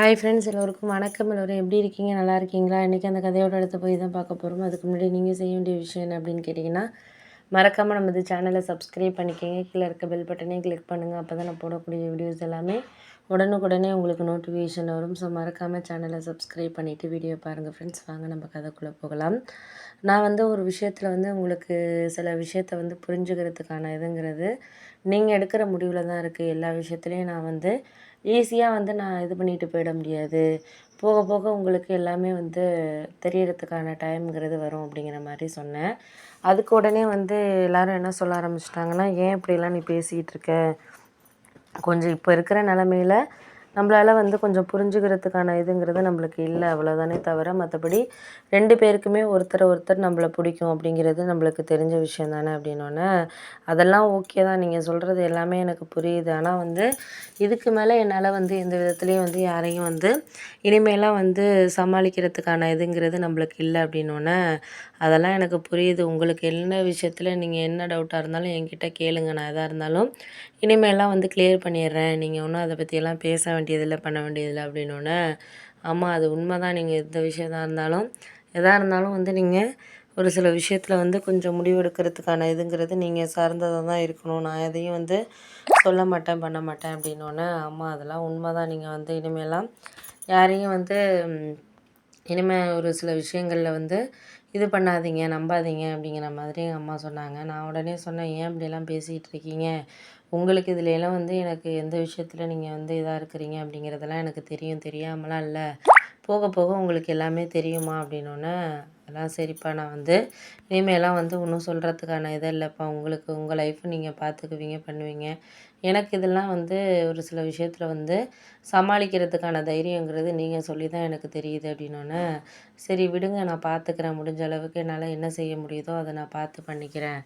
Hi friends எல்லோருக்கும் வணக்கம். எல்லோரும் எப்படி இருக்கீங்க? நல்லா இருக்கீங்களா? இன்றைக்கி அந்த கதையோட எடுத்து போய் தான் பார்க்க போகிறோம் அதுக்கு முன்னாடி நீங்கள் செய்ய வேண்டிய விஷயம் என்ன அப்படின்னு கேட்டிங்கன்னா மறக்காமல் நம்ம இந்த சேனலை சப்ஸ்கிரைப் பண்ணிக்கோங்க. கீழே இருக்க பெல் பட்டனையும் கிளிக் பண்ணுங்கள் அப்போ தான் நான் போடக்கூடிய வீடியோஸ் எல்லாமே உடனுக்குடனே உங்களுக்கு நோட்டிஃபிகேஷன் வரும். ஸோ மறக்காமல் சேனலை சப்ஸ்கிரைப் பண்ணிவிட்டு வீடியோ பாருங்கள் ஃப்ரெண்ட்ஸ் வாங்க நம்ம கதைக்குள்ளே போகலாம். நான் வந்து ஒரு விஷயத்தில் வந்து உங்களுக்கு சில விஷயத்தை வந்து புரிஞ்சுக்கிறதுக்கான இதுங்கிறது நீங்கள் எடுக்கிற முடிவில் தான் இருக்குது எல்லா விஷயத்துலையும் நான் வந்து ஈஸியாக வந்து நான் இது பண்ணிட்டு போயிட முடியாது. போக போக உங்களுக்கு எல்லாமே வந்து தெரியறதுக்கான டைம்ங்கிறது வரும் அப்படிங்கிற மாதிரி சொன்னேன். அதுக்கு உடனே வந்து எல்லோரும் என்ன சொல்ல ஆரம்பிச்சிட்டாங்கன்னா ஏன் இப்படிலாம் நீ பேசிக்கிட்டு இருக்க? கொஞ்சம் இப்போ இருக்கிற நிலமையில நம்மளால் வந்து கொஞ்சம் புரிஞ்சுக்கிறதுக்கான இதுங்கிறது நம்மளுக்கு இல்லை அவ்வளோதானே தவிர மற்றபடி ரெண்டு பேருக்குமே ஒருத்தரை ஒருத்தர் நம்மள பிடிக்கும் அப்படிங்கிறது நம்மளுக்கு தெரிஞ்ச விஷயம் தானே அப்படின்னோடனே அதெல்லாம் ஓகே தான். நீங்கள் சொல்கிறது எல்லாமே எனக்கு புரியுது. ஆனால் வந்து இதுக்கு மேலே என்னால் வந்து எந்த விதத்துலேயும் வந்து யாரையும் வந்து இனிமேலாம் வந்து சமாளிக்கிறதுக்கான இதுங்கிறது நம்மளுக்கு இல்லை அப்படின்னோடனே அதெல்லாம் எனக்கு புரியுது. உங்களுக்கு என்ன விஷயத்தில் நீங்கள் என்ன டவுட்டாக இருந்தாலும் என்கிட்ட கேளுங்க. நான் எதாக இருந்தாலும் இனிமேலாம் வந்து கிளியர் பண்ணிடுறேன். நீங்கள் ஒன்றும் அதை பற்றியெல்லாம் பேச வேண்டியதில்லை பண்ண வேண்டியதில்லை அப்படின்னோடனே ஆமாம் அது உண்மை தான் நீங்கள் எந்த விஷயத்தாக இருந்தாலும் எதாக இருந்தாலும் வந்து நீங்கள் ஒரு சில விஷயத்தில் வந்து கொஞ்சம் முடிவெடுக்கிறதுக்கான இதுங்கிறது நீங்கள் சார்ந்ததாக தான் இருக்கணும். நான் எதையும் வந்து சொல்ல மாட்டேன் பண்ண மாட்டேன் அப்படின்னோடனே ஆமாம் அதெல்லாம் உண்மை தான் நீங்கள் வந்து இனிமேலாம் யாரையும் வந்து இனிமேல் ஒரு சில விஷயங்களில் வந்து இது பண்ணாதீங்க நம்பாதீங்க அப்படிங்கிற மாதிரி எங்கள் அம்மா சொன்னாங்க. நான் உடனே சொன்னேன் ஏன் இப்படியெல்லாம் பேசிகிட்டு இருக்கீங்க? உங்களுக்கு இதுலலாம் எல்லாம் வந்து எனக்கு எந்த விஷயத்தில் நீங்கள் வந்து இதாக இருக்கிறீங்க அப்படிங்கிறதெல்லாம் எனக்கு தெரியும் தெரியாமலாம் இல்லை. போக போக உங்களுக்கு எல்லாமே தெரியுமா அப்படின்னோடனே அதெல்லாம் சரிப்பா. நான் வந்து இனிமேலாம் வந்து ஒன்றும் சொல்கிறதுக்கான இது இல்லைப்பா. உங்களுக்கு உங்கள் லைஃப்பை நீங்கள் பார்த்துக்குவீங்க பண்ணுவீங்க. எனக்கு இதெல்லாம் வந்து ஒரு சில விஷயத்தில் வந்து சமாளிக்கிறதுக்கான தைரியங்கிறது நீங்கள் சொல்லி தான் எனக்கு தெரியுது அப்படின்னோடனே சரி விடுங்க நான் பார்த்துக்கிறேன் முடிஞ்ச அளவுக்கு என்னால் என்ன செய்ய முடியுதோ அதை நான் பார்த்து பண்ணிக்கிறேன்.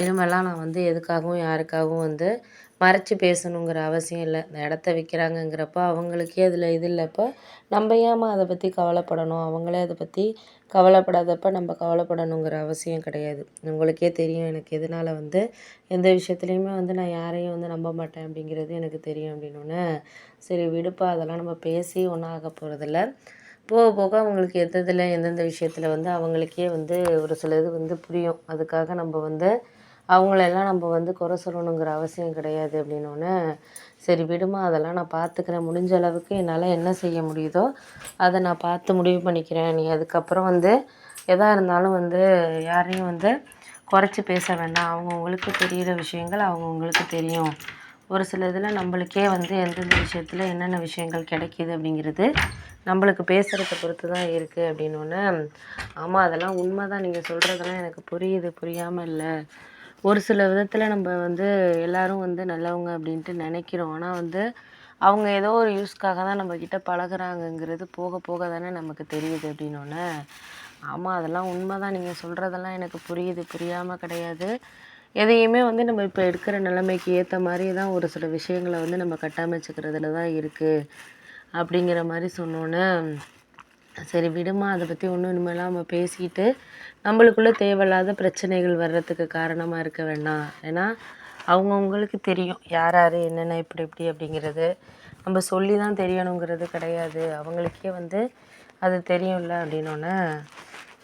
இனிமேலாம் நான் வந்து எதுக்காகவும் யாருக்காகவும் வந்து மறைச்சி பேசணுங்கிற அவசியம் இல்லை. இந்த இடத்த விற்கிறாங்கங்கிறப்ப அவங்களுக்கே அதில் இது இல்லைப்போ நம்ம ஏமா அதை பற்றி கவலைப்படணும்? அவங்களே அதை பற்றி கவலைப்படாதப்ப நம்ம கவலைப்படணுங்கிற அவசியம் கிடையாது. உங்களுக்கே தெரியும் எனக்கு எதனால் வந்து எந்த விஷயத்துலையுமே வந்து நான் யாரையும் வந்து நம்ப மாட்டேன் அப்படிங்கிறது எனக்கு தெரியும் அப்படின்னோடனே சரி விடுப்பா அதெல்லாம் நம்ம பேசி ஒன்றும் ஆக போகிறதில்ல போக போக அவங்களுக்கு எந்த இதில் எந்தெந்த விஷயத்தில் வந்து அவங்களுக்கே வந்து ஒரு சில இது வந்து புரியும். அதுக்காக நம்ம வந்து அவங்களெல்லாம் நம்ம வந்து குறை சொல்லணுங்கிற அவசியம் கிடையாது அப்படின்னோடனே சரி விடுமா அதெல்லாம் நான் பார்த்துக்கிறேன். முடிஞ்ச அளவுக்கு என்னால் என்ன செய்ய முடியுதோ அதை நான் பார்த்து முடிவு பண்ணிக்கிறேன். நீ அதுக்கப்புறம் வந்து எதாக இருந்தாலும் வந்து யாரையும் வந்து குறைச்சி பேச வேண்டாம். அவங்கவுங்களுக்கு தெரிகிற விஷயங்கள் அவங்கவுங்களுக்கு தெரியும். ஒரு சில இதில் நம்மளுக்கே வந்து எந்தெந்த விஷயத்தில் என்னென்ன விஷயங்கள் கிடைக்கிது அப்படிங்கிறது நம்மளுக்கு பேசுகிறத பொறுத்து தான் இருக்குது அப்படின்னோடனே ஆமாம் அதெல்லாம் உண்மை தான் நீங்கள் சொல்கிறதெல்லாம் எனக்கு புரியுது புரியாமல் இல்லை. ஒரு சில விதத்தில் நம்ம வந்து எல்லோரும் வந்து நல்லவங்க அப்படின்ட்டு நினைக்கிறோம். ஆனால் வந்து அவங்க ஏதோ ஒரு யூஸ்க்காக தான் நம்மக்கிட்ட பழகுறாங்கங்கிறது போக போக தானே நமக்கு தெரியுது அப்படின்னோடனே ஆமாம் அதெல்லாம் உண்மை தான் நீங்கள் சொல்கிறதெல்லாம் எனக்கு புரியுது. புரியாமல் கிடையாது. எதையுமே வந்து நம்ம இப்போ எடுக்கிற நிலைமைக்கு ஏற்ற மாதிரி தான் ஒரு சில விஷயங்களை வந்து நம்ம கட்டமைச்சுக்கிறதுல தான் இருக்குது அப்படிங்கிற மாதிரி சொன்னோன்னே சரி விடுமா. அதை பற்றி ஒன்றும் இனிமேலாம் நம்ம பேசிக்கிட்டு நம்மளுக்குள்ளே தேவையில்லாத பிரச்சனைகள் வர்றதுக்கு காரணமாக இருக்க வேண்டாம். ஏன்னா அவங்கவுங்களுக்கு தெரியும். யார் யார் என்னென்ன இப்படி இப்படி அப்படிங்கிறது. நம்ம சொல்லி தான் தெரியணுங்கிறது கிடையாது. அவங்களுக்கே வந்து அது தெரியும்ல அப்படின்னோடனே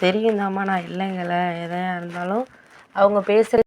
தெரியும் தாம்மா நான் இல்லைங்கள. எதாக இருந்தாலும் அவங்க பேசுகிற